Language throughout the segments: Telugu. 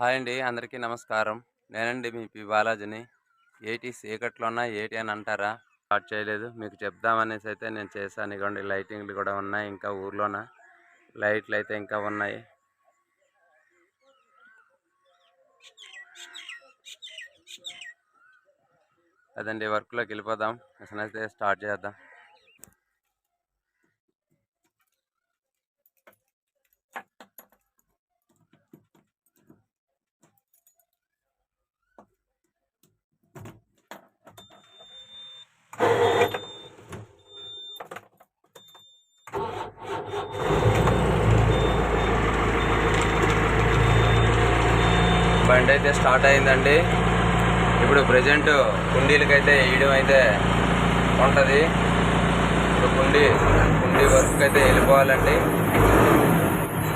హాయ్ అండి అందరికీ నమస్కారం. నేనండి మీ పి. బాలాజీని. ఏటి సీకట్లో ఉన్నా ఏటి అని అంటారా? స్టార్ట్ చేయలేదు. మీకు చెప్దామనేసి అయితే నేను చేశాను. ఇగోండి లైటింగ్లు కూడా ఉన్నాయి. ఇంకా ఊర్లోన? లైట్లు అయితే ఇంకా ఉన్నాయి. అదండి వర్క్లోకి వెళ్ళిపోదాం. మిషన్ అయితే స్టార్ట్ చేద్దాం. బండి అయితే స్టార్ట్ అయిందండి. ఇప్పుడు ప్రజెంట్ కుండీలకైతే వేయడం అయితే ఉంటుంది. ఇప్పుడు కుండీ కుండీ వర్క్ అయితే వెళ్ళిపోవాలండి.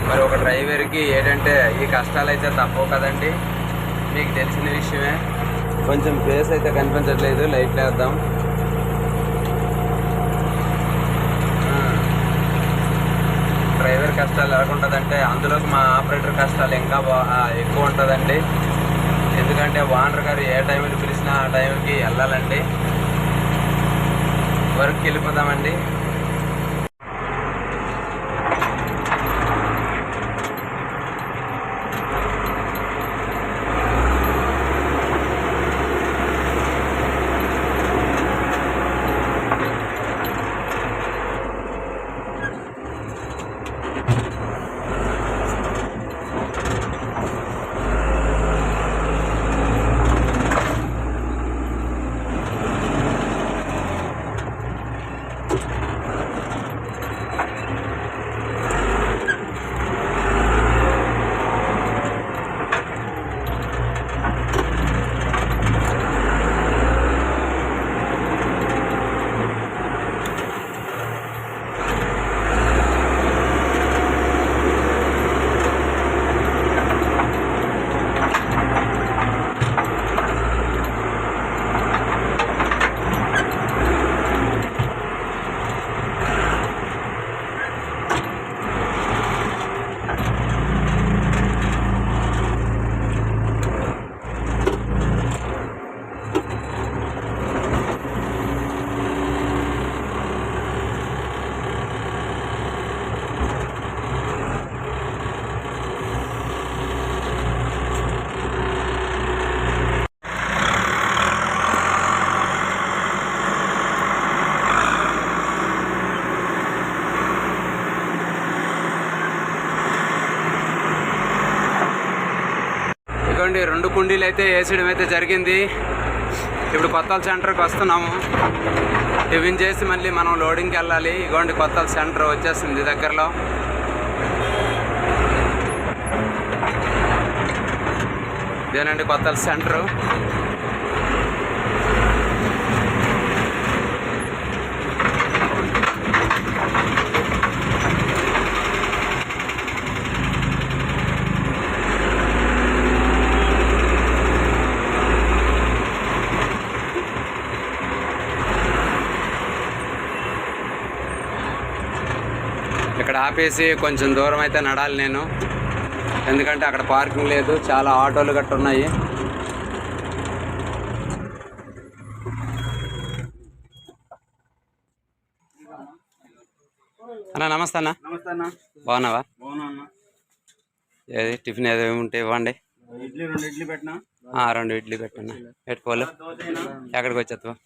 మరి ఒక డ్రైవర్కి ఏంటంటే ఈ కష్టాలు అయితే తప్పవు కదండి. మీకు తెలిసిన విషయమే. కొంచెం ఫేస్ అయితే కనిపించట్లేదు. లైట్లు వేద్దాం. డ్రైవర్ కష్టాలు ఎలాగుంటుందంటే అందులోకి మా ఆపరేటర్ కష్టాలు ఇంకా ఎక్కువ ఉంటుందండి. ఎందుకంటే వానర్ గారు ఏ టైంకి పిలిచినా ఆ టైంకి వెళ్ళాలండి. వర్క్కి వెళ్ళిపోదామండి. ఇదిగోండి రెండు కుండీలు అయితే వేసేయడం అయితే జరిగింది. ఇప్పుడు కొత్తల సెంటర్కి వస్తున్నాము. టిఫిన్ చేసి మళ్ళీ మనం లోడింగ్కి వెళ్ళాలి. ఇగోండి కొత్తల సెంటర్ వచ్చేసింది దగ్గరలో. ఇదేనండి కొత్తల సెంటరు. ఇక్కడ ఆపేసి కొంచెం దూరం అయితే నడాలి నేను. ఎందుకంటే అక్కడ పార్కింగ్ లేదు చాలా ఆటోలు గట్ట ఉన్నాయి. అన్న నమస్తే అన్న. బాగున్నావా? ఏది టిఫిన్ ఏదో ఉంటే ఇవ్వండి. రెండు ఇడ్లీ పెట్టినా? ఆ, రెండు ఇడ్లీ పెట్టన్నా పెట్టుకోవాలి? ఎక్కడికి వచ్చేస్తావా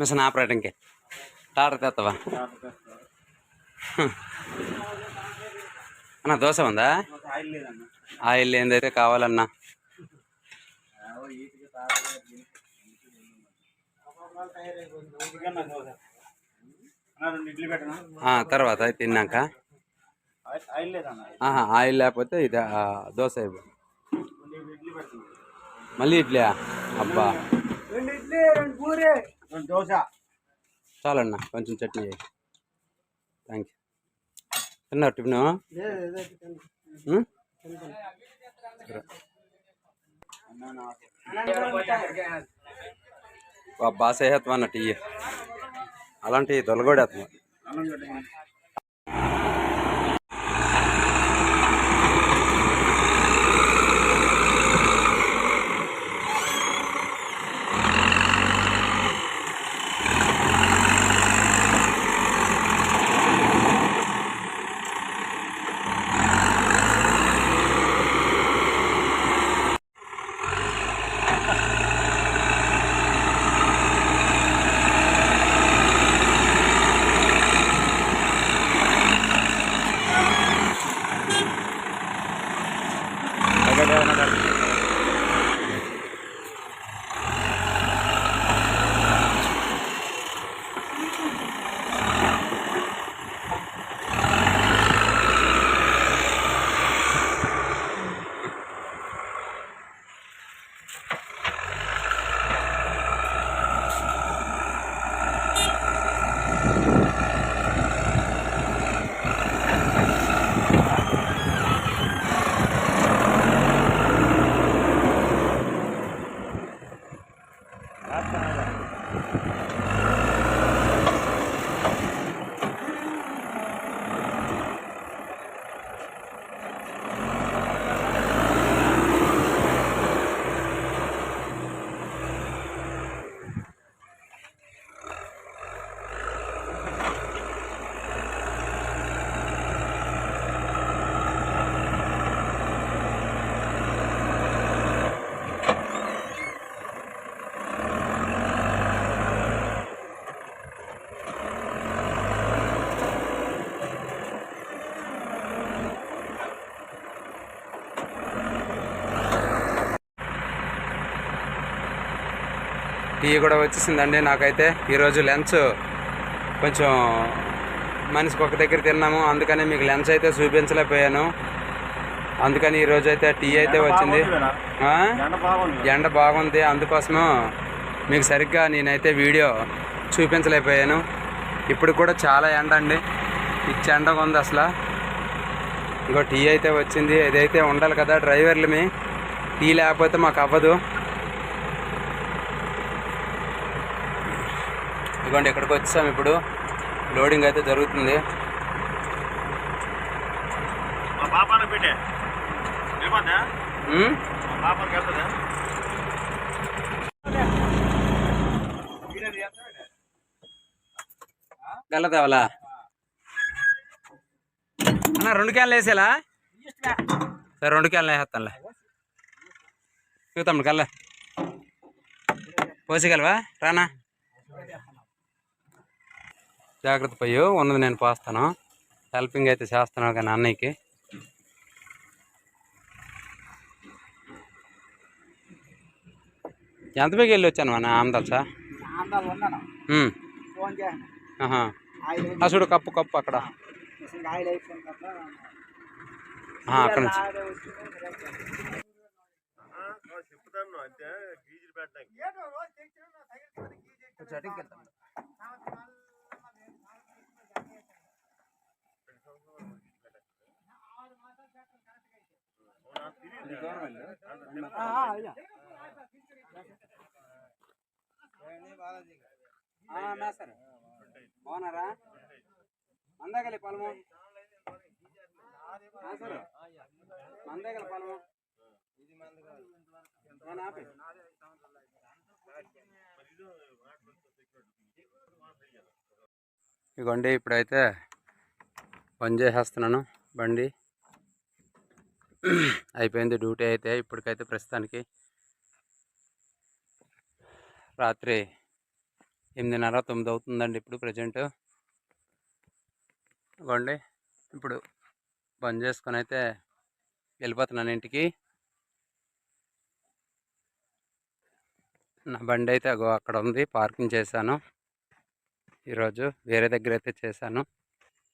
మిషన్ ఆపరేటింగ్కి టాటర్ తెస్తావా అన్న దోశ ఉందా? ఆయిల్ ఏందైతే కావాలన్నా. ఇదిగన్న దోశ అన్న రెండు ఇడ్లీ పెట్టనా ఆ, తర్వాత తిన్నాక. ఆయిల్- లేకపోతే ఇది దోశ ఇవ్వు మళ్ళీ ఇడ్లీ అబ్బా. రెండు ఇడ్లీ రెండు పూరి. రెండు దోశ. చాలన్నా కొంచెం చట్నీ చేయి. థ్యాంక్ యూ తిన్నారు టిఫిన్ ఉం? సరే. వా, బాస్ వేసేస్తాం అన్న టీ అలాంటి దొలగొడేస్తాం టీ కూడా వచ్చేసిందండి. నాకైతే ఈరోజు లంచ్ కొంచెం మనిషికి ఒక దగ్గర తిన్నాము. అందుకని మీకు లంచ్ అయితే చూపించలేకపోయాను. అందుకని ఈరోజు అయితే టీ అయితే వచ్చింది? ఎండ బాగుంది. ఎండ అందుకోసము మీకు సరిగ్గా నేనైతే వీడియో చూపించలేకపోయాను. ఇప్పుడు కూడా చాలా ఎండ అండి. ఇచ్చి ఎండగా ఉంది అసలు. ఇంకో టీ అయితే వచ్చింది. ఇదైతే ఉండాలి కదా డ్రైవర్లమి. టీ లేకపోతే మాకు అవ్వదు. ఇదిగోండి ఇక్కడికి వచ్చాం ఇప్పుడు. లోడింగ్ అయితే జరుగుతుంది. మా పాపానికి పెట్టే. వెళ్ళిపోద్దా ఉమ్? మా పాపానికి వెళ్తుందా గల్ల తేవాలా? అన్న రెండు క్యాన్లు వేసేలా? సరే రెండు క్యాన్లు వేసేస్తానులే. తమ్ముడు కల్లా పోసిగలవా? రానా? జాగ్రత్త పోయి ఉన్నది నేను పోస్తాను. హెల్పింగ్ అయితే చేస్తున్నాను కానీ అన్నయ్యకి. ఎంత బేగి వెళ్ళి వచ్చాను మన ఆమదల్సా చూడు కప్పు కప్పు అక్కడ. అక్కడ నుంచి. చెప్తాను అంటే గీజులు పెట్టడానికి. బాగున్నారా? మందగలి పొలము. సార్. మందగలి పొలము. నేను ఆపి. ఇదిగోండి ఇప్పుడైతే బంద్ చేసేస్తున్నాను బండి. అయిపోయింది డ్యూటీ అయితే ఇప్పటికైతే ప్రస్తుతానికి రాత్రి ఎనిమిదిన్నర తొమ్మిది అవుతుందండి ఇప్పుడు ప్రజెంట్. ఇవ్వండి ఇప్పుడు బంద్ చేసుకొని అయితే వెళ్ళిపోతున్నాను ఇంటికి. నా బండి అయితే అగో అక్కడ ఉంది పార్కింగ్ చేశాను. ఈరోజు వేరే దగ్గర అయితే చేశాను.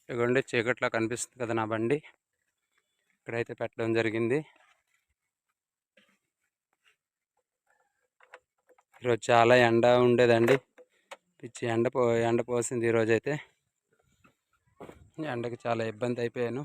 ఇదిగోండి చీకట్లో కనిపిస్తుంది కదా నా బండి. ఇక్కడైతే పెట్టడం జరిగింది. ఈరోజు చాలా ఎండ ఉండేదండి. పిచ్చి ఎండ పో ఎండ పోసింది ఈరోజు అయితే ఎండకి చాలా ఇబ్బంది అయిపోయాను.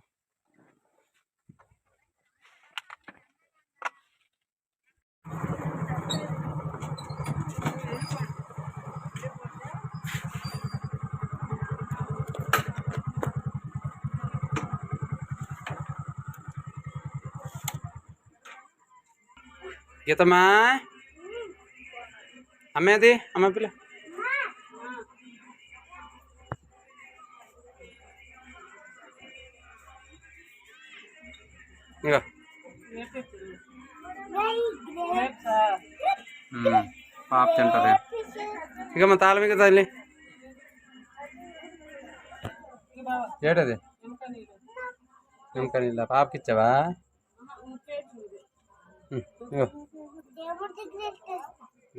గీతమ్మా? అమ్మేది? అమ్మ పిల్ల. ఇగో. పాప తింటది. ఇక మా తాళం ఇక తల్లి. ఏటది? ఇంకా నీళ్ళ. పాపకి ఇచ్చావా? ఇగో.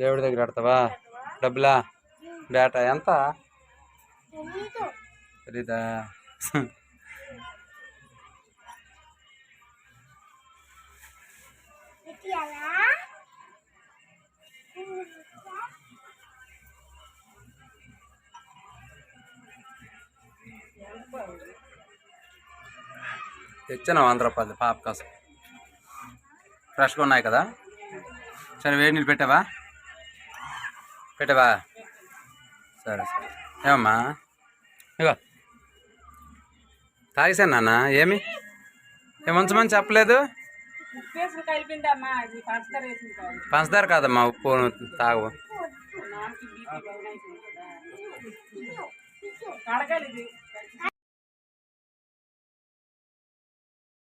దేవుడి దగ్గర పెడతావా డబ్బులా? బేట ఎంత? తెలీదా? తెచ్చాను వంద రూపాయలు పాప కోసం? ఫ్రెష్గా ఉన్నాయి కదా? సరే వేడి నీళ్ళు పెట్టావా? పెట్టావా? సరే సరే. ఏమమ్మా? ఇగో. తాగేసాను నాన్న? ఏమి? ఏమంచమని చెప్పలేదు? పంచదార కాదమ్మా ఉప్పు తాగు. కడగాలి